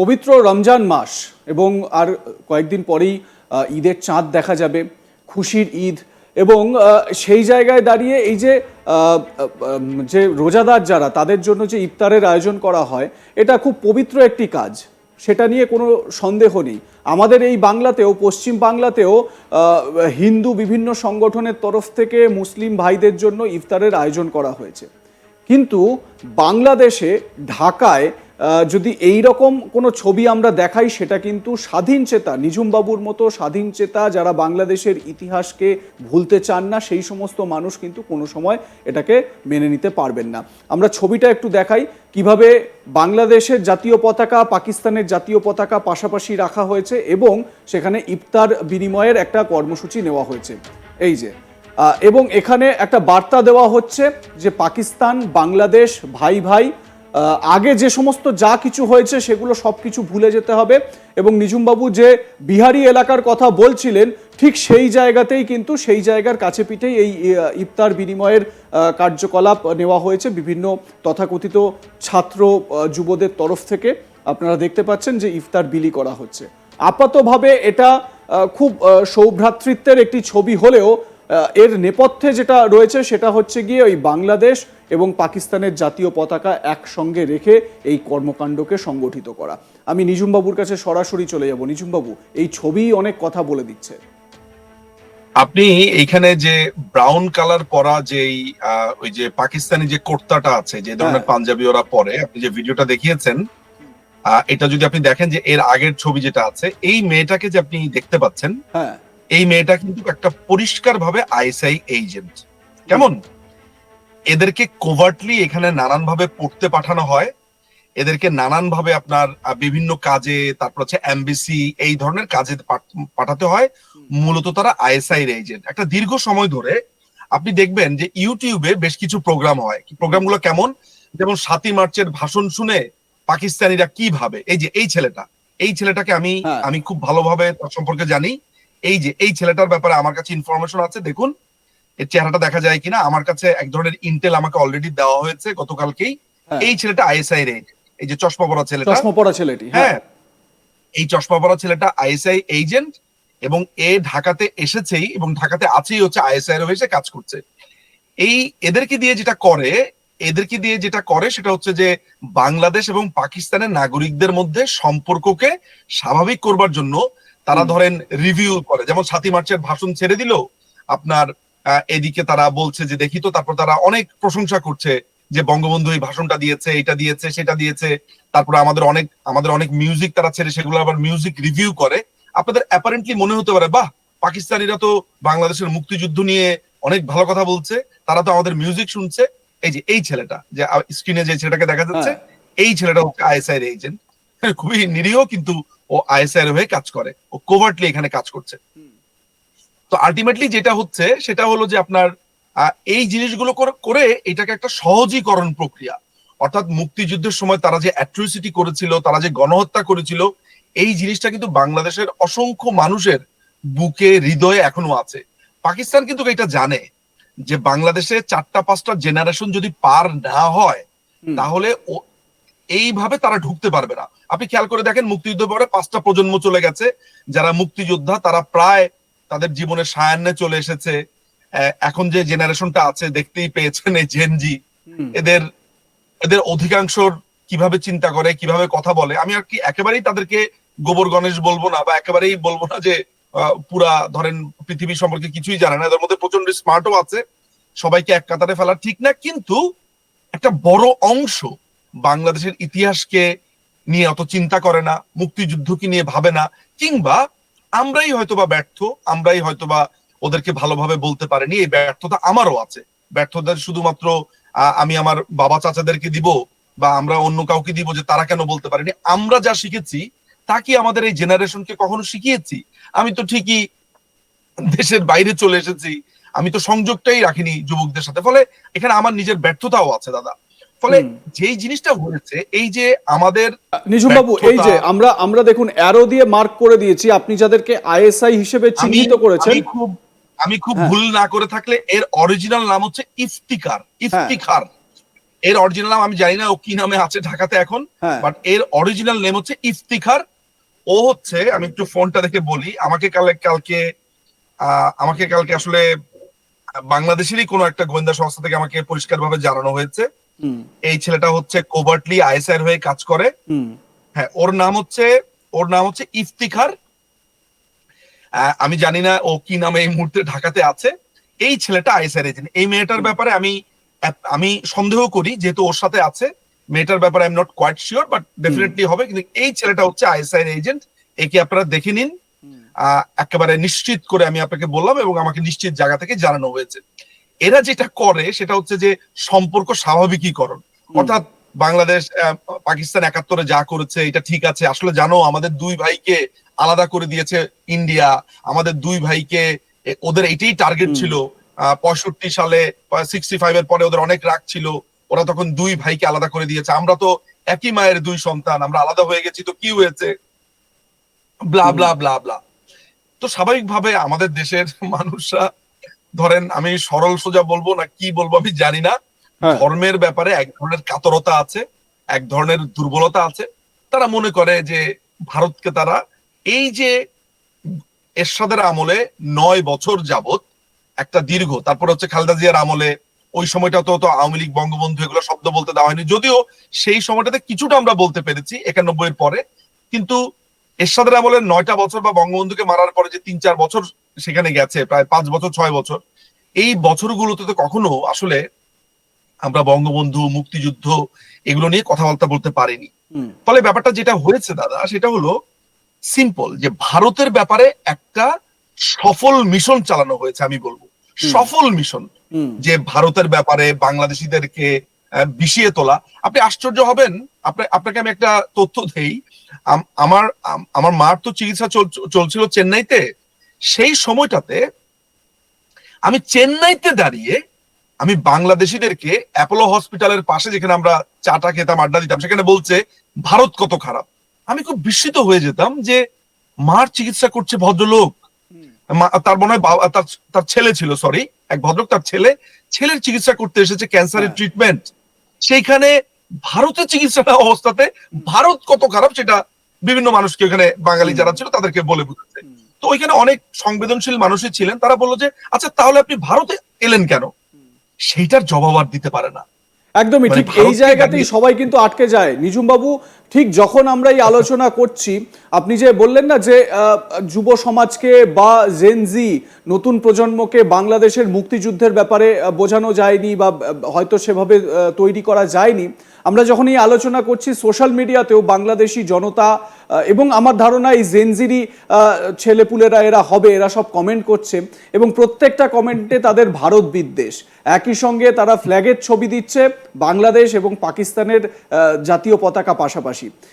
পবিত্র রমজান মাস এবং আর কয়েকদিন পরেই ঈদের চাঁদ দেখা যাবে, খুশির ঈদ এবং সেই জায়গায় দাঁড়িয়ে এই যে যে রোজাদার যারা, তাদের জন্য যে ইফতারের আয়োজন করা হয়, এটা খুব পবিত্র একটি কাজ। সেটা নিয়ে কোনো সন্দেহ নেই। আমাদের এই বাংলাতেও, পশ্চিম বাংলাতেও হিন্দু বিভিন্ন সংগঠনের তরফ থেকে মুসলিম ভাইদের জন্য ইফতারের আয়োজন করা হয়েছে। কিন্তু বাংলাদেশে, ঢাকায় যদি এই রকম কোনো ছবি আমরা দেখাই, সেটা কিন্তু স্বাধীন চেতা, নিঝুমবাবুর মতো স্বাধীন চেতা যারা বাংলাদেশের ইতিহাসকে ভুলতে চান না, সেই সমস্ত মানুষ কিন্তু কোনো সময় এটাকে মেনে নিতে পারবেন না। আমরা ছবিটা একটু দেখাই, কীভাবে বাংলাদেশের জাতীয় পতাকা, পাকিস্তানের জাতীয় পতাকা পাশাপাশি রাখা হয়েছে এবং সেখানে ইফতার বিনিময়ের একটা কর্মসূচি নেওয়া হয়েছে। এই যে এবং এখানে একটা বার্তা দেওয়া হচ্ছে যে পাকিস্তান, বাংলাদেশ, ভাই ভাই আগে যে সমস্ত যা কিছু হয়েছে সেগুলো সব কিছু ভুলে যেতে হবে। এবং নিঝুমবাবু যে বিহারি এলাকার কথা বলছিলেন, ঠিক সেই জায়গাতেই কিন্তু সেই জায়গার কাছে পিঠেই এই ইফতার বিনিময়ের কার্যকলাপ নেওয়া হয়েছে বিভিন্ন তথাকথিত ছাত্র যুবদের তরফ থেকে। আপনারা দেখতে পাচ্ছেন যে ইফতার বিলি করা হচ্ছে। আপাতভাবে এটা খুব সৌভ্রাতৃত্বের একটি ছবি হলেও এর নেপথ্যে যেটা রয়েছে সেটা হচ্ছে গিয়ে ওই বাংলাদেশ এবং পাকিস্তানের জাতীয় পতাকা একসঙ্গে রেখে এই কর্মকাণ্ডকে সংগঠিত করা। আমি নিজুমবাবুর কাছে সরাসরি চলে যাব। নিজুমবাবু এই ছবি অনেক কথা বলে দিচ্ছে। আপনি এইখানে যে ব্রাউন কালার পরা যেই ওই যে পাকিস্তানি যে কুর্তাটা আছে যে ধরনের হ্যাঁ। পাঞ্জাবি ওরা পরে আপনি যে ভিডিওটা দেখিয়েছেন আহ, এটা যদি আপনি দেখেন যে এর আগের ছবি যেটা আছে এই মেয়েটাকে যে আপনি দেখতে পাচ্ছেন হ্যাঁ। এই মেয়েটা কিন্তু একটা পরিষ্কার ভাবে আইএসআই এজেন্ট কেমন? এদেরকে কোভার্টলি এখানে নানান ভাবে পড়তে পাঠানো হয়। এদেরকে নানান ভাবে আপনার বিভিন্ন কাজে তারপর হচ্ছে এমবিসি এই ধরনের কাজে পাঠাতে হয়। মূলত তারা আইএসআই এজেন্ট একটা দীর্ঘ সময় ধরে আপনি দেখবেন যে ইউটিউবে বেশ কিছু প্রোগ্রাম হয়। প্রোগ্রামগুলো কেমন? যেমন সাতই মার্চের ভাষণ শুনে পাকিস্তানিরা কি ভাবে? এই যে এই ছেলেটা। এই ছেলেটাকে আমি হ্যাঁ। আমি খুব ভালোভাবে তার সম্পর্কে জানি। এই যে এই ছেলেটার ব্যাপারে আমার কাছে ইনফরমেশন আছে। দেখুন এর চেহারাটা দেখা যায় কিনা আমার কাছে এক ধরনের ইন্টেল আমাকে অলরেডি দেওয়া হয়েছে গতকালকেই। হ্যাঁ। এই ছেলেটা আইএসআই রে এই যে চশমা পরা ছেলেটা। চশমা পরা ছেলেটি হ্যাঁ। হ্যাঁ। এই চশমা পরা ছেলেটা আইএসআই এজেন্ট এবং এ ঢাকাতে এসেছেই এবং ঢাকাতে আছেই হচ্ছে আইএসআই এর হয়ে কাজ করছে। এই এদেরকে দিয়ে যেটা করে এদেরকে দিয়ে যেটা করে সেটা হচ্ছে যে বাংলাদেশ এবং পাকিস্তানের নাগরিকদের মধ্যে সম্পর্ককে স্বাভাবিক করবার জন্য তারা ধরেন রিভিউ করে। যেমন সাতই মার্চের ভাষণ ছেড়ে দিল আপনার এদিকে তারা বলছে যে দেখি তো তারপর তারা অনেক প্রশংসা করছে যে বঙ্গবন্ধু এই ভাষণটা দিয়েছে এটা দিয়েছে সেটা দিয়েছে। তারপরে আমাদের অনেক আমাদের অনেক মিউজিক তারা ছেড়ে সেগুলো আবার মিউজিক রিভিউ করে। আপনাদের অ্যাপারেন্টলি মনে হতে পারে বাহ পাকিস্তানিরা তো বাংলাদেশের মুক্তিযুদ্ধ নিয়ে অনেক ভালো কথা বলছে তারা তো আমাদের মিউজিক শুনছে। এই যে এই ছেলেটা যে স্ক্রিনে যে ছেলেটাকে দেখা যাচ্ছে হ্যাঁ। এই ছেলেটা হচ্ছে আইএসআই এর এজেন্ট খুবই নিরীহ কিন্তু ও আইএসআই এর হয়ে কাজ করে। ও কোভার্টলি এখানে কাজ করছে। তো আলটিমেটলি যেটা হচ্ছে সেটা হলো যে আপনার এই জিনিসগুলো করে- এটাকে একটা সহজীকরণ প্রক্রিয়া। অর্থাৎ মুক্তিযুদ্ধের সময় তারা যে অ্যাট্রোসিটি করেছিল তারা যে গণহত্যা করেছিল এই জিনিসটা কিন্তু বাংলাদেশের অসংখ্য মানুষের বুকে হৃদয়ে এখনও আছে। পাকিস্তান কিন্তু এটা জানে যে বাংলাদেশে চারটা পাঁচটা জেনারেশন যদি পার না হয় তাহলে এইভাবে তারা ঢুকতে পারবে না। আপনি খেয়াল করে দেখেন মুক্তিযুদ্ধ পরে পাঁচটা প্রজন্ম চলে গেছে যারা মুক্তিযোদ্ধা তারা প্রায় তাদের জীবনের সায়ান্নে চলে এসেছে। এখন যে জেনারেশনটা আছে দেখতেই পেয়েছেন এই জেনজি এদের এদের অধিকাংশর কীভাবে চিন্তা করে কীভাবে কথা বলে আমি আর কি একেবারেই তাদেরকে গোবর গণেশ বলব না বা একেবারেই বলব না যে পুরা ধরেন পৃথিবী সম্পর্কে কিছুই জানে না এদের মধ্যে প্রচণ্ড স্মার্টও আছে সবাইকে এক কাতারে ফেলা ঠিক না কিন্তু একটা বড় অংশ বাংলাদেশের ইতিহাসকে নিয়ে অত চিন্তা করে না মুক্তিযুদ্ধকে নিয়ে ভাবে না কিংবা আমরাই হয়তোবা ব্যর্থ, আমরাই হয়তোবা ওদেরকে ভালোভাবে বলতে পারিনি, এই ব্যর্থতা আমারও আছে। ব্যর্থতা শুধুমাত্র আমি আমার বাবা চাচাদেরকে দিব বা আমরা অন্য কাউকে দিব যে তারা কেন বলতে পারেনি। আমরা যা শিখেছি, তা কি আমাদের এই জেনারেশনকে কখনো শিখিয়েছি? আমি তো ঠিকই দেশের বাইরে চলে এসেছি, আমি তো সংযোগটাই রাখিনি যুবকদের সাথে। ফলে এখানে আমার নিজের ব্যর্থতাও আছে, দাদা। ফলে। যেই জিনিসটা হয়েছে এই যে আমাদের নিঝুমবাবু এই যে আমরা আমরা দেখুন অ্যারো দিয়ে মার্ক করে দিয়েছি আপনি যাদেরকে আইএসআই হিসেবে চিহ্নিত করেছেন আমি খুব আমি খুব হ্যাঁ। ভুল না করে থাকলে এর অরিজিনাল নাম হচ্ছে ইফতিকার ইফতিখার এর অরিজিনাল নাম আমি জানি না ও কি নামে আছে ঢাকাতে এখন হ্যাঁ। বাট এর অরিজিনাল নেম হচ্ছে ইফতিখার ও হচ্ছে আমি একটু ফোনটা দেখে বলি আমাকে কালে কালকে আহ, আমাকে কালকে আসলে বাংলাদেশেরই কোনো একটা গোয়েন্দা সংস্থা থেকে আমাকে পরিষ্কারভাবে জানানো হয়েছে এই ছেলেটা হচ্ছে কোভার্টলি আইএসআর হয়ে কাজ করে। হ্যাঁ ওর নাম হচ্ছে ওর নাম হচ্ছে ইফতিখার। আমি জানি না ও কি নামে এই মুহূর্তে ঢাকাতে আছে। এই ছেলেটা আইএসআর এজেন্ট এই মেয়েটার ব্যাপারে আমি আমি সন্দেহ করি যেহেতু ওর সাথে আছে। মেয়েটার ব্যাপারে I am not quite sure but definitely হবে। কিন্তু এই ছেলেটা হচ্ছে আইএসআই এজেন্ট একে আপনারা দেখে নিন। আহ, একেবারে নিশ্চিত করে আমি আপনাকে বললাম এবং আমাকে নিশ্চিত জায়গা থেকে জানানো হয়েছে। এরা যেটা করে সেটা হচ্ছে যে সম্পর্ক স্বাভাবিকীকরণ। অর্থাৎ বাংলাদেশ পাকিস্তান একাত্তরে যা করেছে এটা ঠিক আছে। আসলে জানো আমাদের দুই ভাইকে আলাদা করে দিয়েছে ইন্ডিয়া। আমাদের দুই ভাইকে ওদের এটাই টার্গেট ছিল। পঁয়ষট্টি সালে সিক্সটি ফাইভ এর পরে ওদের অনেক রাগ ছিল। ওরা তখন দুই ভাইকে আলাদা করে দিয়েছে। আমরা তো একই মায়ের দুই সন্তান আমরা আলাদা হয়ে গেছি তো কি হয়েছে? Blah blah blah blah. তো স্বাভাবিকভাবে আমাদের দেশের মানুষরা ধরেন আমি সরল সোজা বলব না কি বলব আমি জানি না। হ্যাঁ। ধর্মের ব্যাপারে এক ধরনের কাতরতা আছে এক ধরনের দুর্বলতা আছে। তারা মনে করে যে ভারতকে তারা এই যে এরশাদের আমলে নয় বছর যাবত একটা দীর্ঘ তারপর হচ্ছে খালেদা জিয়ার আমলে ওই সময়টা তো তো আওয়ামী লীগ বঙ্গবন্ধু এগুলো শব্দ বলতে দেওয়া হয়নি। যদিও সেই সময়টাতে কিছুটা আমরা বলতে পেরেছি একানব্বই এর পরে। কিন্তু এরশাদের আমলে নয়টা বছর বা বঙ্গবন্ধুকে মারার পরে যে তিন চার বছর সেখানে গেছে প্রায় পাঁচ বছর ছয় বছর এই বছরগুলোতে তো কখনো আসলে আমরা বঙ্গবন্ধু মুক্তিযুদ্ধ এগুলো নিয়ে কথাবার্তা বলতে পারিনি। ফলে ব্যাপারটা যেটা হয়েছে দাদা সেটা হলো সিম্পল যে ভারতের ব্যাপারে একটা সফল মিশন চালানো হয়েছে আমি বলব। সফল মিশন যে ভারতের ব্যাপারে বাংলাদেশিদেরকে বিষিয়ে তোলা। আপনি আশ্চর্য হবেন আপনাকে আমি একটা তথ্য দেই। আম- আমার আমার মার তো চিকিৎসা চলছিল চেন্নাইতে। সেই সময়টাতে আমি চেন্নাইতে দাঁড়িয়ে আমি বাংলাদেশিদেরকে অ্যাপোলো হসপিটালের পাশে যেখানে আমরা চাটা খেতাম আড্ডা দিতাম সেখানে বলছে ভারত কত খারাপ। আমি খুব বিস্মিত হয়ে যেতাম যে মার চিকিৎসা করছে ভদ্রলোক। তার মনে হয় তার তার ছেলে ছিল সরি এক ভদ্রলোক তার ছেলে। ছেলের চিকিৎসা করতে এসেছে ক্যান্সারের হ্যাঁ। ট্রিটমেন্ট। সেইখানে ভারতের চিকিৎসা অবস্থাতে ভারত কত খারাপ সেটা বিভিন্ন মানুষকে ওখানে বাঙালি যারা ছিল তাদেরকে বলে বুঝাচ্ছে। তো ওইখানে অনেক সংবেদনশীল মানুষই ছিলেন। তারা বলল যে আচ্ছা তাহলে আপনি ভারতে এলেন কেন? সেইটার জবাব আর দিতে পারে না। একদমই মানে ঠিক এই জায়গাতেই সবাই কিন্তু আটকে যায়। নিজুম বাবু ঠিক যখন আমরা এই আলোচনা করছি আপনি যে বললেন না যে যুব সমাজকে বা জেনজি নতুন প্রজন্মকে বাংলাদেশের মুক্তিযুদ্ধের ব্যাপারে বোঝানো যায়নি বা হয়তো সেভাবে তৈরি করা যায়নি আমরা যখন এই আলোচনা করছি সোশ্যাল মিডিয়াতেও বাংলাদেশি জনতা এবং আমার ধারণা এই জেনজিরি ছেলেপুলেরা, এরা হবে, এরা সব কমেন্ট করছে। এবং প্রত্যেকটা কমেন্টে তাদের ভারত বিদ্বেষ। একই সঙ্গে তারা ফ্ল্যাগের ছবি দিচ্ছে বাংলাদেশ এবং পাকিস্তানের জাতীয় পতাকা পাশাপাশি।